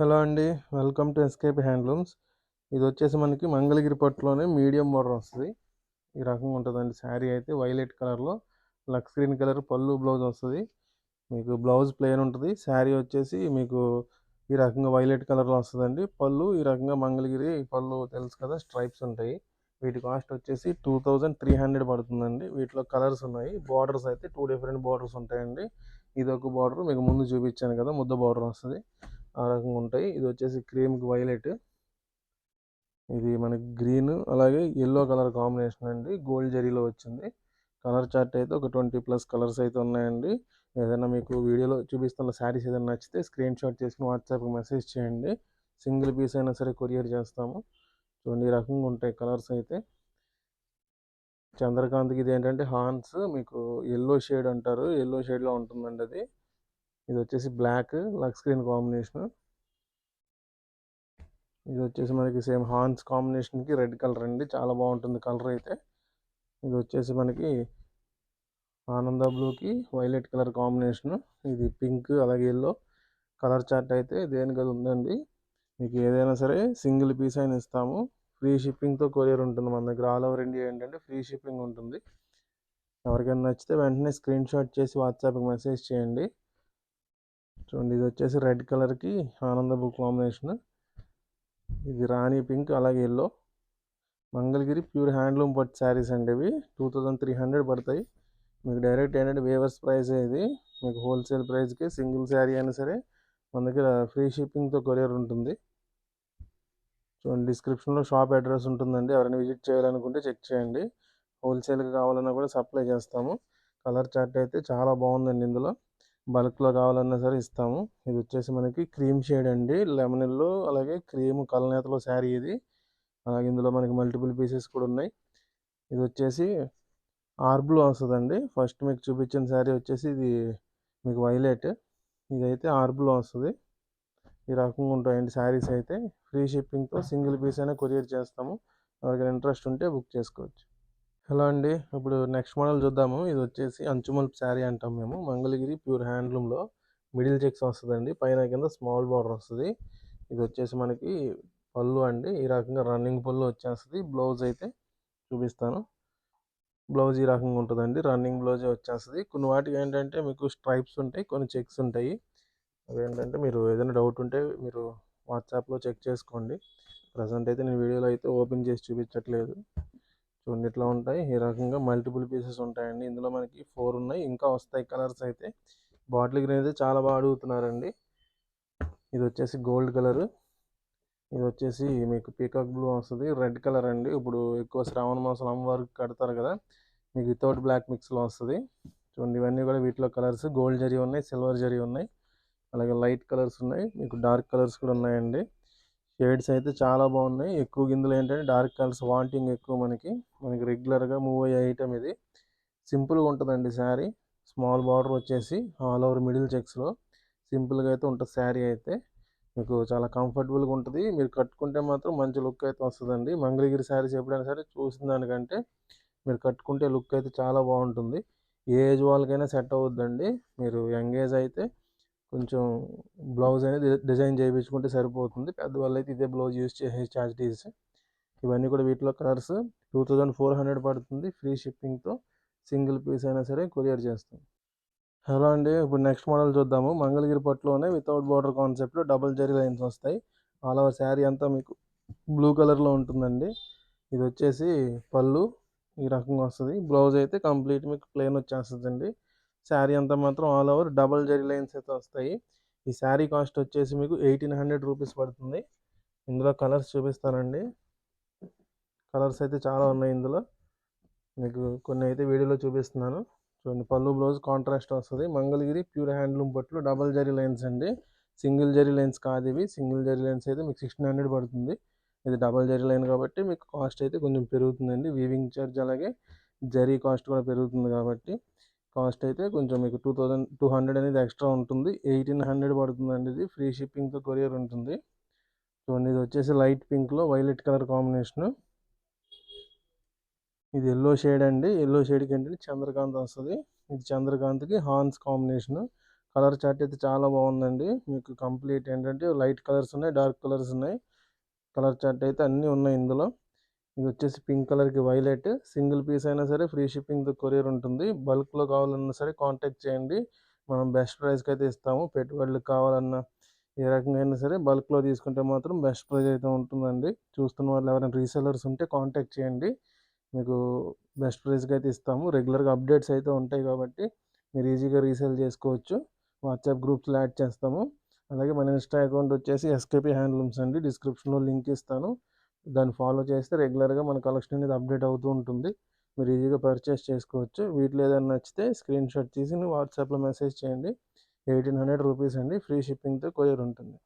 Hello అండి welcome to escape handlooms. ఇది వచ్చేసి మనకి మంగళగిరి పట్టులోనే మీడియం బోర్డర్ వస్తుంది. ఈ రకంగా ఉంటుందండి శారీ అయితే వైలెట్ కలర్లో. లక్స్ గ్రీన్ కలర్ పళ్ళు బ్లౌజ్ వస్తుంది. మీకు బ్లౌజ్ ప్లెయిన్ ఉంటుంది. శారీ వచ్చేసి మీకు ఈ రకంగా వైలెట్ కలర్లో వస్తుందండి. పళ్ళు ఈ రకంగా మంగళగిరి పళ్ళు తెలుసు కదా స్ట్రైప్స్ ఉంటాయి. వీటి కాస్ట్ వచ్చేసి టూ థౌజండ్ త్రీ హండ్రెడ్ పడుతుందండి. వీటిలో కలర్స్ ఉన్నాయి. బార్డర్స్ అయితే టూ డిఫరెంట్ బార్డర్స్ ఉంటాయండి. ఇది ఒక బార్డర్ మీకు ముందు చూపించాను కదా ముద్ద బార్డర్ వస్తుంది. ఆ రకంగా ఉంటాయి. ఇది వచ్చేసి క్రీమ్కి వైలెట్. ఇది మనకి గ్రీన్ అలాగే ఎల్లో కలర్ కాంబినేషన్ అండి. గోల్డ్ జరీలో వచ్చింది. కలర్ చార్ట్ అయితే ఒక ట్వంటీ ప్లస్ కలర్స్ అయితే ఉన్నాయండి. ఏదైనా మీకు వీడియోలో చూపిస్తున్న శారీస్ ఏదైనా నచ్చితే స్క్రీన్ షాట్ చేసుకుని వాట్సాప్కి మెసేజ్ చేయండి. సింగిల్ పీస్ అయినా సరే కొరియర్ చేస్తాము. చూడండి ఈ రకంగా ఉంటాయి కలర్స్ అయితే. చంద్రకాంత్కి ఇది ఏంటంటే హాన్స్ మీకు ఎల్లో షేడ్ అంటారు. ఎల్లో షేడ్లో ఉంటుందండి అది. ఇది వచ్చేసి బ్లాక్ లక్ స్క్రీన్ కాంబినేషన్. ఇది వచ్చేసి మనకి సేమ్ హార్న్స్ కాంబినేషన్కి రెడ్ కలర్ అండి. చాలా బాగుంటుంది కలర్ అయితే. ఇది వచ్చేసి మనకి ఆనంద బ్లూకి వైలెట్ కలర్ కాంబినేషన్. ఇది పింక్ అలాగే ఎల్లో కలర్ చార్ట్ అయితే దేనికి అది ఉందండి. మీకు ఏదైనా సరే సింగిల్ పీస్ అయినా ఇస్తాము. ఫ్రీ షిప్పింగ్తో కొరియర్ ఉంటుంది మన దగ్గర. ఆల్ ఓవర్ ఇండియా ఏంటంటే ఫ్రీ షిప్పింగ్ ఉంటుంది. ఎవరికైనా నచ్చితే వెంటనే స్క్రీన్ షాట్ చేసి వాట్సాప్కి మెసేజ్ చేయండి. చూడండి ఇది వచ్చేసి రెడ్ కలర్కి ఆనంద బుక్ కాంబినేషన్. ఇది రాణి పింక్ అలాగే ఎల్లో మంగళగిరి ప్యూర్ హ్యాండ్లూమ్ పట్టు శారీస్ అండి ఇవి. టూ థౌజండ్ త్రీ హండ్రెడ్ పడతాయి. మీకు డైరెక్ట్ ఏంటంటే వేవర్స్ ప్రైస్ ఇది. మీకు హోల్సేల్ ప్రైస్కి సింగిల్ శారీ అయినా సరే మన దగ్గర ఫ్రీ షిప్పింగ్తో కొరియర్ ఉంటుంది. చూడండి డిస్క్రిప్షన్లో షాప్ అడ్రస్ ఉంటుందండి. ఎవరైనా విజిట్ చేయాలనుకుంటే చెక్ చేయండి. హోల్సేల్గా కావాలన్నా కూడా సప్లై చేస్తాము. కలర్ చార్ట్ అయితే చాలా బాగుందండి ఇందులో. బల్క్లో కావాలన్నా సరే ఇస్తాము. ఇది వచ్చేసి మనకి క్రీమ్ షేడ్ అండి. లెమన్ ఎల్లో అలాగే క్రీమ్ కలనేతలో శారీ ఇది. అలాగే ఇందులో మనకి మల్టిపుల్ పీసెస్ కూడా ఉన్నాయి. ఇది వచ్చేసి ఆర్బ్లూ వస్తుందండి. ఫస్ట్ మీకు చూపించిన శారీ వచ్చేసి ఇది మీకు వైలెట్. ఇదైతే ఆర్బ్లూ వస్తుంది. ఈ రకంగా ఉంటాయండి శారీస్ అయితే. ఫ్రీ షిప్పింగ్తో సింగిల్ పీస్ అయినా కొరియర్ చేస్తాము. ఎవరికైనా ఇంట్రెస్ట్ ఉంటే బుక్ చేసుకోవచ్చు. హలో అండి. ఇప్పుడు నెక్స్ట్ మోడల్ చూద్దాము. ఇది వచ్చేసి అంచుమల్పు శారీ అంటాం మేము. మంగళగిరి ప్యూర్ హ్యాండ్లూమ్లో మిడిల్ చెక్స్ వస్తుందండి. పైన కింద స్మాల్ బార్డర్ వస్తుంది. ఇది వచ్చేసి మనకి పళ్ళు అండి. ఈ రకంగా రన్నింగ్ పళ్ళు వచ్చేస్తుంది. బ్లౌజ్ అయితే చూపిస్తాను. బ్లౌజ్ ఈ రకంగా ఉంటుందండి. రన్నింగ్ బ్లౌజే వచ్చేస్తుంది. కొన్ని వాటికి ఏంటంటే మీకు స్ట్రైప్స్ ఉంటాయి కొన్ని చెక్స్ ఉంటాయి. అవేంటంటే మీరు ఏదైనా డౌట్ ఉంటే మీరు వాట్సాప్లో చెక్ చేసుకోండి. ప్రజెంట్ అయితే నేను వీడియోలో అయితే ఓపెన్ చేసి చూపించట్లేదు. చూడండి ఇట్లా ఉంటాయి. ఈ రకంగా మల్టిపుల్ పీసెస్ ఉంటాయండి. ఇందులో మనకి ఫోర్ ఉన్నాయి. ఇంకా వస్తాయి కలర్స్ అయితే. బాటిల్ గ్రీన్ అయితే చాలా బాగా అడుగుతున్నారండి. ఇది వచ్చేసి గోల్డ్ కలర్ ఇది వచ్చేసి మీకు పీకాక్ బ్లూ వస్తుంది. రెడ్ కలర్ అండి. ఇప్పుడు ఎక్కువ శ్రావణ మాసం అమ్మవారికి కడతారు కదా. మీకు వితౌట్ బ్లాక్ మిక్స్లో వస్తుంది. చూడండి ఇవన్నీ కూడా వీటిలో కలర్స్ గోల్డ్ జరీ ఉన్నాయి సిల్వర్ జరీ ఉన్నాయి. అలాగే లైట్ కలర్స్ ఉన్నాయి. మీకు డార్క్ కలర్స్ కూడా ఉన్నాయండి. షేడ్స్ అయితే చాలా బాగున్నాయి. ఎక్కువ గిందులు ఏంటంటే డార్క్ కలర్స్ వాంటింగ్ ఎక్కువ మనకి. మనకి రెగ్యులర్గా మూవ్ అయ్యే ఐటమ్ ఇది. సింపుల్గా ఉంటుందండి శారీ. స్మాల్ బార్డర్ వచ్చేసి ఆల్ ఓవర్ మిడిల్ చెక్స్లో సింపుల్గా అయితే ఉంటుంది శారీ అయితే. మీకు చాలా కంఫర్టబుల్గా ఉంటుంది. మీరు కట్టుకుంటే మాత్రం మంచి లుక్ అయితే వస్తుందండి. మంగళగిరి శారీస్ ఎప్పుడైనా సరే చూసిన దానికంటే మీరు కట్టుకుంటే లుక్ అయితే చాలా బాగుంటుంది. ఏ ఏజ్ వాళ్ళకైనా సెట్ అవుద్దండి మీరు యంగ్ ఏజ్ అయితే కొంచెం బ్లౌజ్ అనేది డిజైన్ చేయించుకుంటే సరిపోతుంది. పెద్దవాళ్ళు అయితే ఇదే బ్లౌజ్ యూజ్ చేసే ఛార్జీస్ ఇవన్నీ కూడా వీటిలో colours two thousand four hundred పడుతుంది ఫ్రీ షిప్పింగ్తో. సింగిల్ పీస్ అయినా సరే కొరియర్ చేస్తాం. హలో అండి ఇప్పుడు నెక్స్ట్ మోడల్ చూద్దాము. మంగళగిరి పట్టులోనే వితౌట్ బార్డర్ కాన్సెప్ట్లో డబుల్ జరీ లైన్స్ వస్తాయి. ఆల్ ఓవర్ శారీ అంతా మీకు బ్లూ కలర్లో ఉంటుందండి. ఇది వచ్చేసి పళ్ళు ఈ రకంగా వస్తుంది. బ్లౌజ్ అయితే కంప్లీట్ మీకు ప్లెయిన్ వచ్చేస్తుందండి. శారీ అంతా మాత్రం all over double zari lines అయితే వస్తాయి. ఈ శారీ కాస్ట్ వచ్చేసి మీకు ఎయిటీన్ హండ్రెడ్ రూపీస్ పడుతుంది. ఇందులో కలర్స్ చూపిస్తానండి. కలర్స్ అయితే చాలా ఉన్నాయి ఇందులో. మీకు కొన్ని అయితే వీడియోలో చూపిస్తున్నాను. చూడండి పళ్ళు బ్లౌజ్ కాంట్రాస్ట్ వస్తుంది. మంగళగిరి ప్యూర్ హ్యాండ్లూమ్ పట్లు డబల్ జరీ లైన్స్ అండి. సింగిల్ జరీ లైన్స్ కాదు ఇవి. సింగిల్ జరీ లైన్స్ అయితే మీకు సిక్స్టీన్ హండ్రెడ్ పడుతుంది. ఇది డబల్ జరీ లైన్ కాబట్టి మీకు కాస్ట్ అయితే కొంచెం పెరుగుతుందండి. వీవింగ్ ఛార్జ్ అలాగే జరీ కాస్ట్ కూడా పెరుగుతుంది కాబట్టి. కాస్ట్ అయితే కొంచెం మీకు టూ థౌజండ్ టూ హండ్రెడ్ అనేది ఎక్స్ట్రా ఉంటుంది. ఎయిటీన్ హండ్రెడ్ పడుతుందండి ఇది. ఫ్రీ షిప్పింగ్తో కొరియర్ ఉంటుంది. చూడండి ఇది వచ్చేసి లైట్ పింక్లో వైలెట్ కలర్ కాంబినేషను. ఇది ఎల్లో షేడ్ అండి. ఎల్లో షేడ్కి ఏంటంటే చంద్రకాంత్ వస్తుంది. ఇది చంద్రకాంత్కి హార్న్స్ కాంబినేషన్. కలర్ చార్ట్ అయితే చాలా బాగుందండి. మీకు కంప్లీట్ ఏంటంటే లైట్ కలర్స్ ఉన్నాయి డార్క్ కలర్స్ ఉన్నాయి. కలర్ చార్ట్ అయితే అన్నీ ఉన్నాయి ఇందులో. ఇది వచ్చేసి పింక్ కలర్కి వైలెట్. సింగిల్ పీస్ అయినా సరే ఫ్రీ షిప్పింగ్ కొరియర్ ఉంటుంది. బల్క్లో కావాలన్నా సరే కాంటాక్ట్ చేయండి. మనం బెస్ట్ ప్రైస్కి అయితే ఇస్తాము. పెట్టుబడులకు కావాలన్నా ఏ రకంగా అయినా సరే బల్క్లో తీసుకుంటే మాత్రం బెస్ట్ ప్రైస్ అయితే ఉంటుందండి. చూస్తున్న వాళ్ళు ఎవరైనా రీసెలర్స్ ఉంటే కాంటాక్ట్ చేయండి. మీకు బెస్ట్ ప్రైస్కి అయితే ఇస్తాము. రెగ్యులర్గా అప్డేట్స్ అయితే ఉంటాయి కాబట్టి మీరు ఈజీగా రీసేల్ చేసుకోవచ్చు. వాట్సాప్ గ్రూప్స్లో యాడ్ చేస్తాము. అలాగే మన ఇన్స్టా అకౌంట్ వచ్చేసి ఎస్కేపీ హ్యాండ్లూమ్స్ అండి. డిస్క్రిప్షన్లో లింక్ ఇస్తాను. దాన్ని ఫాలో చేస్తే రెగ్యులర్గా మన కలెక్షన్ అనేది అప్డేట్ అవుతూ ఉంటుంది. మీరు ఈజీగా పర్చేస్ చేసుకోవచ్చు. వీటిలో ఏదైనా నచ్చితే స్క్రీన్ షాట్ తీసి వాట్సాప్లో మెసేజ్ చేయండి. ఎయిటీన్ హండ్రెడ్ రూపీస్ అండి. ఫ్రీ షిప్పింగ్తో కొరియర్ ఉంటుంది.